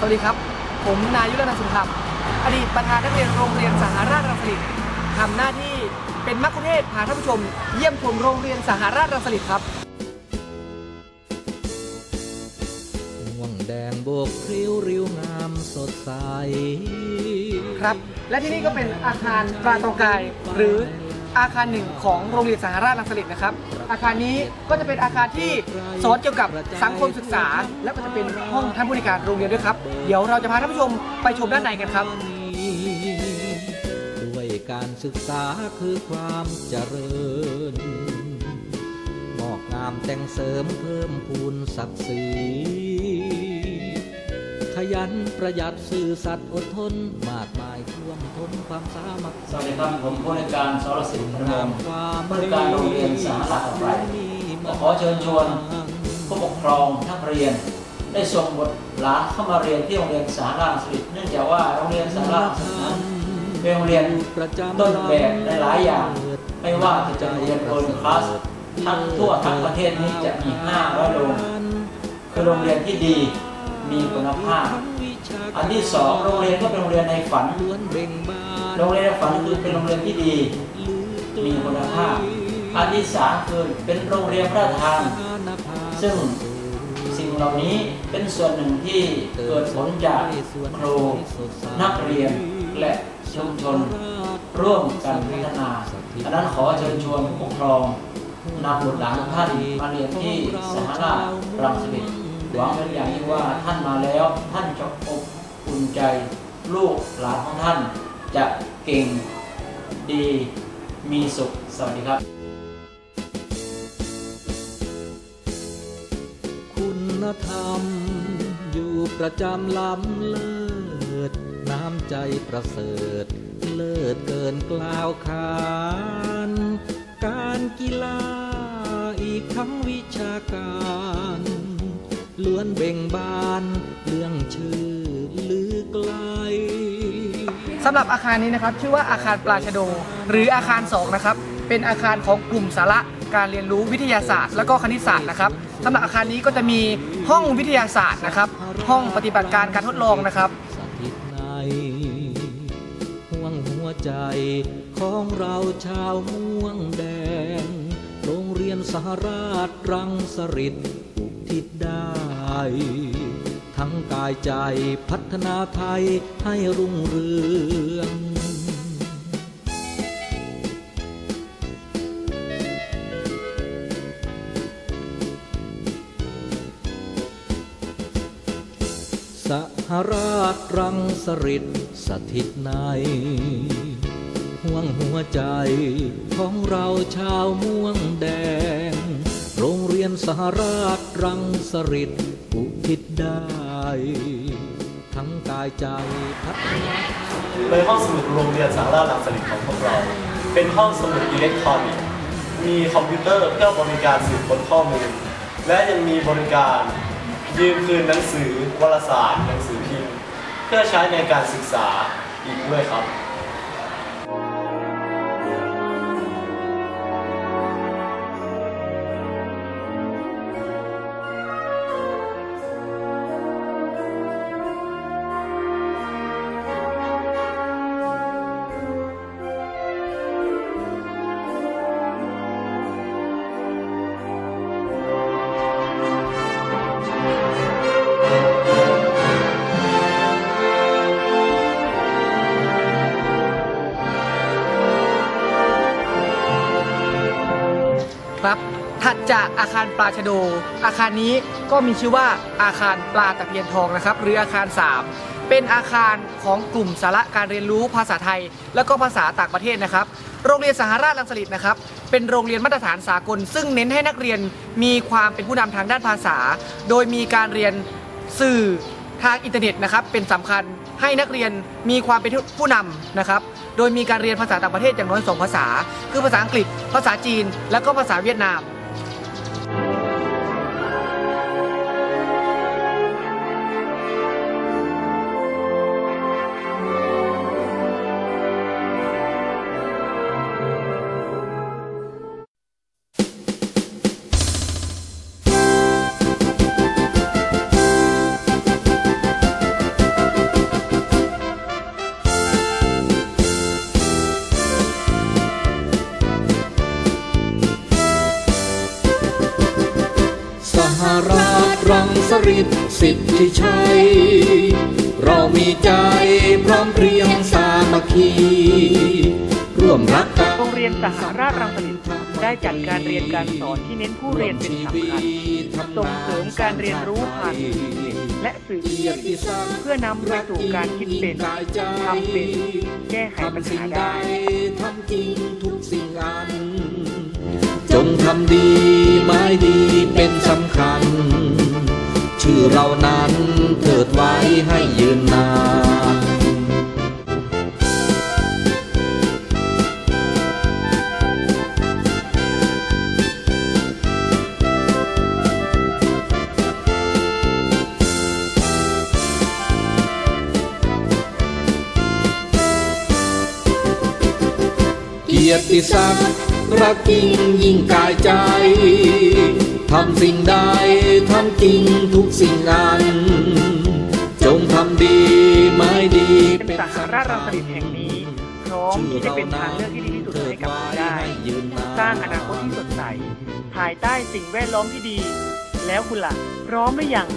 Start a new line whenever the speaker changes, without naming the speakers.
สวัสดีครับ ผมนายุรนันท์สุนทรอดีตประธานนักเรียนโรงเรียนสหราชรังสิตทำหน้าที่เป็นมัคคุเทศก์พาท่านผู้ชม เยี่ยมชมโรงเรียนสหราชรังสิตครับ
ม่วงแดงโบกพริ้วริ้วงามสดใส
ครับ และที่นี่ก็เป็นอาคารปราตองกายหรือ อาคารหนึ่งของโรงเรียนสหราชรังสลิตนะครับ อาคารนี้ก็จะเป็นอาคารที่สอนเกี่ยวกับสังคมศึกษา และก็จะเป็นห้องท่านผู้ในการโรงเรียนด้วยครับ เดี๋ยวเราจะพาท่านผู้ชมไปชมด้านในกันครับ
ด้วยการศึกษาคือความเจริญงอกงามแต่งเสริมเพิ่มพูนศักดิ์ศรีขยันประหยัดซื่อสัตย์อดทนมากมาย ความสามัคคี
สวัสดีครับผมผู้ในวยการสรสิทธิ์พน
งาม
ม
ความ
ผู้ในวยการโรงเรียนสหรัฐไทยก็ขอเชิญชวนผู้ปกครองนักเรียน ได้ส่งบุตรหลานเข้ามาเรียนที่โรงเรียนสหราชสิริเนื่องจากว่าโรงเรียนสหราชสิรินั้นเป็นโรงเรียน
ประจำ
ต้นแบบหลายๆอย่าง ไม่ว่าจะเป็นโรงเรียนเปิดคลาสทั้งทั่วทั้งประเทศนี้จะมี500โรงคือโรงเรียนที่ดีมีคุณภาพ อันที่สองโรงเรียนก็เป็นโรงเรียนในฝัน โรงเรียนในฝันคือเป็นโรงเรียนที่ดี มีคุณภาพ อันที่สามคือเป็นโรงเรียนพระราชทาน ซึ่งสิ่งเหล่านี้เป็นส่วนหนึ่งที่เกิดผลจากครูนักเรียนและชุมชนร่วมกันพัฒนาอันนั้นขอเชิญชวนผู้ปกครองนำบุตรหลานท่านมาเรียนที่สหราชรังสิตหวังเป็นอย่างยิ่งว่าท่านมาแล้วท่านจะอบ อุ่นใจลูกหลานของท่าน จะเก่งดีมีสุข สวัสดีครับ
คุณธรรม อยู่ประจำล้ำเลิศ น้ำใจประเสริฐ เลิศเกินกล่าวขานการกีฬาอีกทั้งวิชาการ ล้วนเบ่งบานเรื่องชื่อลือไกล
สำหรับอาคารนี้นะครับ ชื่อว่าอาคารปราชโด หรืออาคาร2นะครับเป็นอาคารของกลุ่มสาระการเรียนรู้วิทยาศาสตร์ และก็คณิตศาสตร์นะครับสำหรับอาคารนี้ก็จะมีห้องวิทยาศาสตร์นะครับ ห้องปฏิบัติการการทดลองนะครับ
สถิตในห่วงหัวใจของเราชาวม่วงแดง โรงเรียนสหราชรังสริตอุทิศได้ ทั้งกายใจพัฒนาไทยให้รุ่งเรืองสหราชรังสริตสถิตในห่วงหัวใจของเราชาวม่วงแดง โรงเรียนสหราชรังสริต อุทิศได้ ทั้งกายใจพัฒนา
โดยห้องสมุดโรงเรียนสาราชรังสลิตของพวกเรา เป็นห้องสมุดอิเล็กทรอนิกส์มีคอมพิวเตอร์เพื่อบริการสืบค้นข้อมูล และยังมีบริการยืมคืนหนังสือวารสารหนังสือพิมพ์ เพื่อใช้ในการศึกษาอีกด้วยครับ
ถัดจากอาคารปลาชะโด อาคารนี้ก็มีชื่อว่าอาคารปลาตะเพียนทองนะครับ หรืออาคาร 3 เป็นอาคารของกลุ่มสาระการเรียนรู้ภาษาไทย และก็ภาษาต่างประเทศนะครับ โรงเรียนสหราชรังสฤษนะครับ เป็นโรงเรียนมาตรฐานสากล ซึ่งเน้นให้นักเรียนมีความเป็นผู้นำทางด้านภาษา โดยมีการเรียนสื่อทางอินเทอร์เน็ตนะครับเป็นสำคัญให้นักเรียนมีความเป็นผู้นำนะครับ โดยมีการเรียนภาษาต่างประเทศอย่างน้อยสองภาษา คือภาษาอังกฤษ ภาษาจีน และก็ภาษาเวียดนาม
รังสริตสิทธิชัย เรามีใจพร้อมเพรียงสามัคคี ร่วมรักกัน
โรงเรียนสหราชรังสฤษดิ์ได้จัดการเรียนการสอนที่เน้นผู้เรียนเป็นสำคัญ ส่งเสริมการเรียนรู้ผ่านสื่อและสื่ออื่นเพื่อนำไปสู่การคิดเป็นทำเป็น แก้ไขปัญหาได้
ทำจริงทุกสิ่งอัน จงทำดีไม้ดีเป็นสำคัญ ชื่อเรานั้นเถิดไว้ให้ยืนนานเกียรติศักดิ์รักจริงยิ่งกายใจ ทำสิ่งใดทำจริงทุกสิ่งนั้น จงทำดีไม่ดี
เป็นสหราชรังสฤษดิ์แห่งนี้ พร้อมที่จะเป็นทางเลือกที่ดีที่สุดให้กับคุณได้ สร้างอนาคตที่สดใส ภายใต้สิ่งแวดล้อมที่ดี แล้วคุณล่ะพร้อมหรือยัง